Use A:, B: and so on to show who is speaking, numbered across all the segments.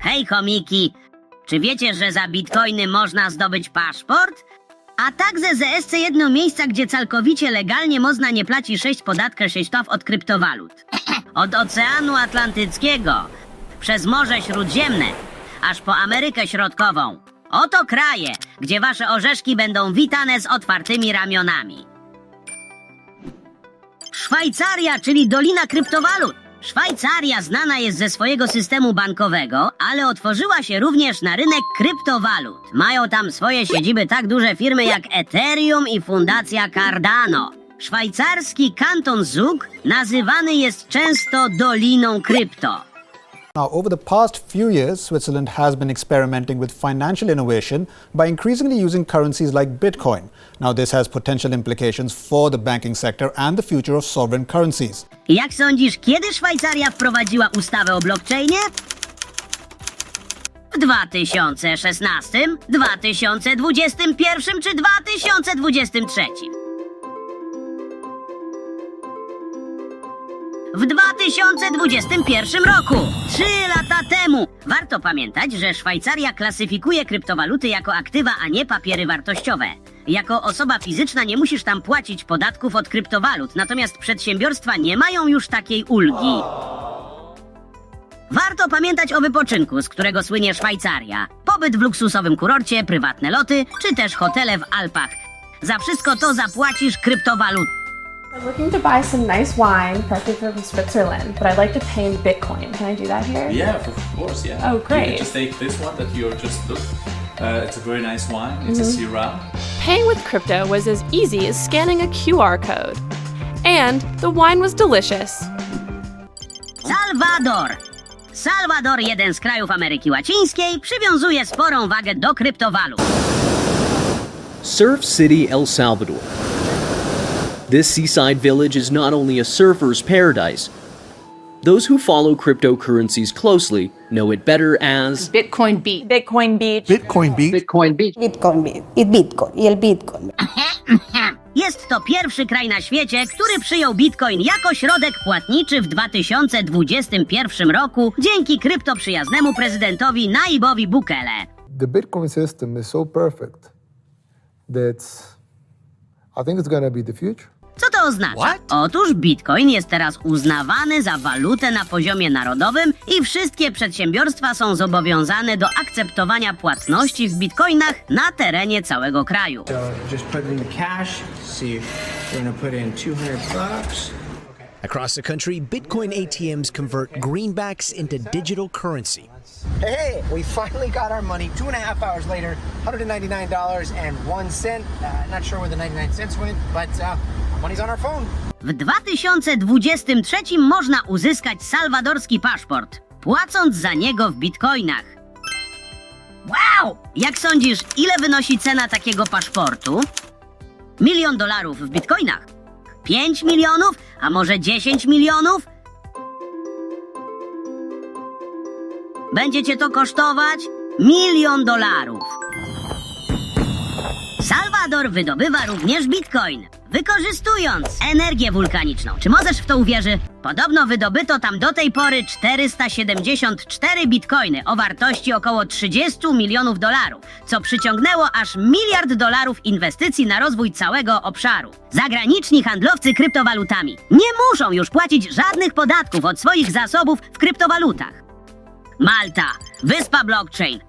A: Hej, chomiki! Czy wiecie, że za bitcoiny można zdobyć paszport? A tak ze ZSC jedno miejsca, gdzie całkowicie legalnie można nie płaci 6 podatkę 6 od kryptowalut. Od Oceanu Atlantyckiego, przez Morze Śródziemne, aż po Amerykę Środkową. Oto kraje, gdzie wasze orzeszki będą witane z otwartymi ramionami. Szwajcaria, czyli Dolina Kryptowalut. Szwajcaria znana jest ze swojego systemu bankowego, ale otworzyła się również na rynek kryptowalut. Mają tam swoje siedziby tak duże firmy jak Ethereum i Fundacja Cardano. Szwajcarski kanton Zug nazywany jest często Doliną Krypto.
B: Now, over the past few years, Switzerland has been experimenting with financial innovation by increasingly using currencies like Bitcoin. Now, this has potential implications for the banking sector and the future of sovereign currencies.
A: Jak sądzisz, kiedy Szwajcaria wprowadziła ustawę o blockchainie? W 2016, 2021 czy 2023? W 2021 roku, trzy lata temu. Warto pamiętać, że Szwajcaria klasyfikuje kryptowaluty jako aktywa, a nie papiery wartościowe. Jako osoba fizyczna nie musisz tam płacić podatków od kryptowalut, natomiast przedsiębiorstwa nie mają już takiej ulgi. Warto pamiętać o wypoczynku, z którego słynie Szwajcaria. Pobyt w luksusowym kurorcie, prywatne loty, czy też hotele w Alpach. Za wszystko to zapłacisz kryptowalut.
C: I'm looking to buy some nice wine, preferably from Switzerland, but I'd like to pay in Bitcoin. Can I do that here?
D: Yeah, of course, yeah.
C: Oh, great.
D: You can just take this one that you just looked. Uh, it's a very nice wine. It's a Syrah.
C: Paying with crypto was as easy as scanning a QR code. And the wine was delicious.
A: Salwador. Salwador, jeden z krajów Ameryki Łacińskiej, przywiązuje sporą wagę do kryptowalut.
E: Surf City, El Salvador. This seaside village is not only a surfer's paradise. Those who follow cryptocurrencies closely know it better as
F: Bitcoin Beach.
G: Bitcoin Beach.
H: Bitcoin Beach.
F: Bitcoin Beach.
I: Bitcoin, i Bitcoin, el Bitcoin.
A: Jest to pierwszy kraj na świecie, który przyjął Bitcoin jako środek płatniczy w 2021 roku dzięki kryptoprzyjaznemu prezydentowi Naibowi Bukele.
H: The Bitcoin system is so perfect that I think it's going to be the future.
A: Co to oznacza? Otóż Bitcoin jest teraz uznawany za walutę na poziomie narodowym i wszystkie przedsiębiorstwa są zobowiązane do akceptowania płatności w bitcoinach na terenie całego kraju.
J: So just put in cash. See, we're gonna put in 200 bucks.
K: Across the country, Bitcoin ATMs convert greenbacks into digital currency.
J: Hey, we finally got our money. Two and a half hours later, $199.01. Uh, not sure where the 99 cents went, but uh,
A: W 2023 można uzyskać salwadorski paszport, płacąc za niego w bitcoinach. Wow! Jak sądzisz, ile wynosi cena takiego paszportu? Milion dolarów w bitcoinach? 5 milionów? A może 10 milionów? Będzie cię to kosztować milion dolarów. Salwador wydobywa również bitcoin, wykorzystując energię wulkaniczną. Czy możesz w to uwierzy? Podobno wydobyto tam do tej pory 474 bitcoiny o wartości około 30 milionów dolarów, co przyciągnęło aż miliard dolarów inwestycji na rozwój całego obszaru. Zagraniczni handlowcy kryptowalutami nie muszą już płacić żadnych podatków od swoich zasobów w kryptowalutach. Malta, wyspa blockchain,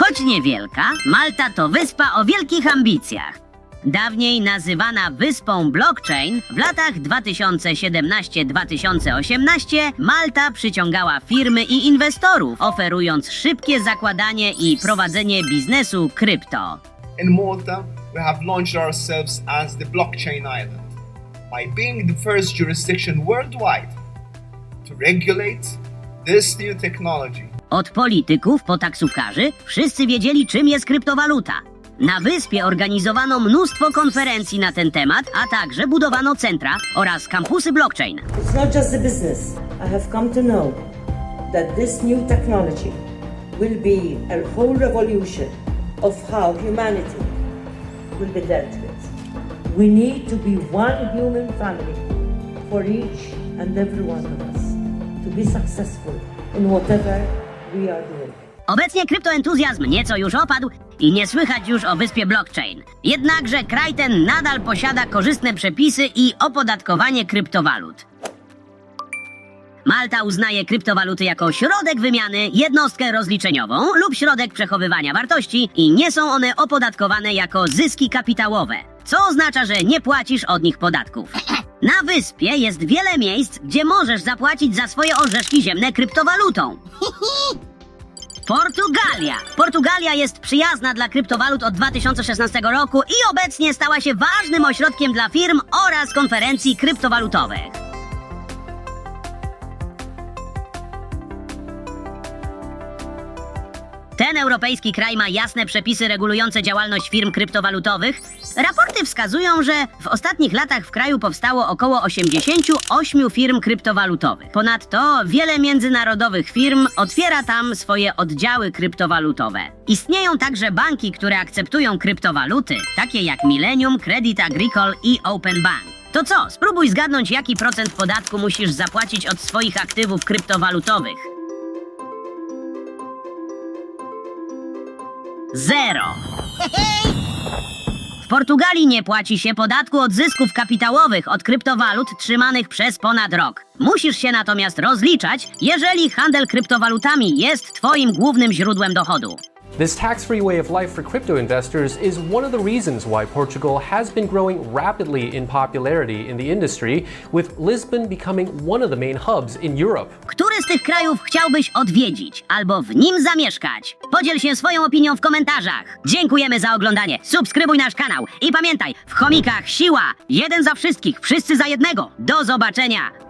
A: Choć niewielka, Malta to wyspa o wielkich ambicjach. Dawniej nazywana wyspą blockchain, w latach 2017-2018 Malta przyciągała firmy i inwestorów, oferując szybkie zakładanie i prowadzenie biznesu krypto.
L: In Malta, we have launched ourselves as the blockchain island by being the first jurisdiction worldwide to regulate this new technology.
A: Od polityków po taksówkarzy wszyscy wiedzieli, czym jest kryptowaluta. Na wyspie organizowano mnóstwo konferencji na ten temat, a także budowano centra oraz kampusy blockchain.
I: It's not just the business. I have come to know that this new technology will be a whole revolution of how humanity will be dealt with. We need to be one human family for each and every one of us to be successful in whatever we are doing.
A: Obecnie kryptoentuzjazm nieco już opadł i nie słychać już o wyspie blockchain. Jednakże kraj ten nadal posiada korzystne przepisy i opodatkowanie kryptowalut. Malta uznaje kryptowaluty jako środek wymiany, jednostkę rozliczeniową lub środek przechowywania wartości i nie są one opodatkowane jako zyski kapitałowe, co oznacza, że nie płacisz od nich podatków. Na wyspie jest wiele miejsc, gdzie możesz zapłacić za swoje orzeszki ziemne kryptowalutą. Portugalia. Portugalia jest przyjazna dla kryptowalut od 2016 roku i obecnie stała się ważnym ośrodkiem dla firm oraz konferencji kryptowalutowych. Ten europejski kraj ma jasne przepisy regulujące działalność firm kryptowalutowych. Raporty wskazują, że w ostatnich latach w kraju powstało około 88 firm kryptowalutowych. Ponadto wiele międzynarodowych firm otwiera tam swoje oddziały kryptowalutowe. Istnieją także banki, które akceptują kryptowaluty, takie jak Millennium, Credit Agricole i Open Bank. To co, spróbuj zgadnąć, jaki procent podatku musisz zapłacić od swoich aktywów kryptowalutowych. Zero. W Portugalii nie płaci się podatku od zysków kapitałowych od kryptowalut trzymanych przez ponad rok. Musisz się natomiast rozliczać, jeżeli handel kryptowalutami jest Twoim głównym źródłem dochodu.
F: This tax free way of life for crypto investors is one of the reasons why Portugal has been growing rapidly in popularity in the industry, with Lisbon becoming one of the main hubs in Europe.
A: Który z tych krajów chciałbyś odwiedzić albo w nim zamieszkać? Podziel się swoją opinią w komentarzach. Dziękujemy za oglądanie. Subskrybuj nasz kanał i pamiętaj, w chomikach siła. Jeden za wszystkich, wszyscy za jednego. Do zobaczenia.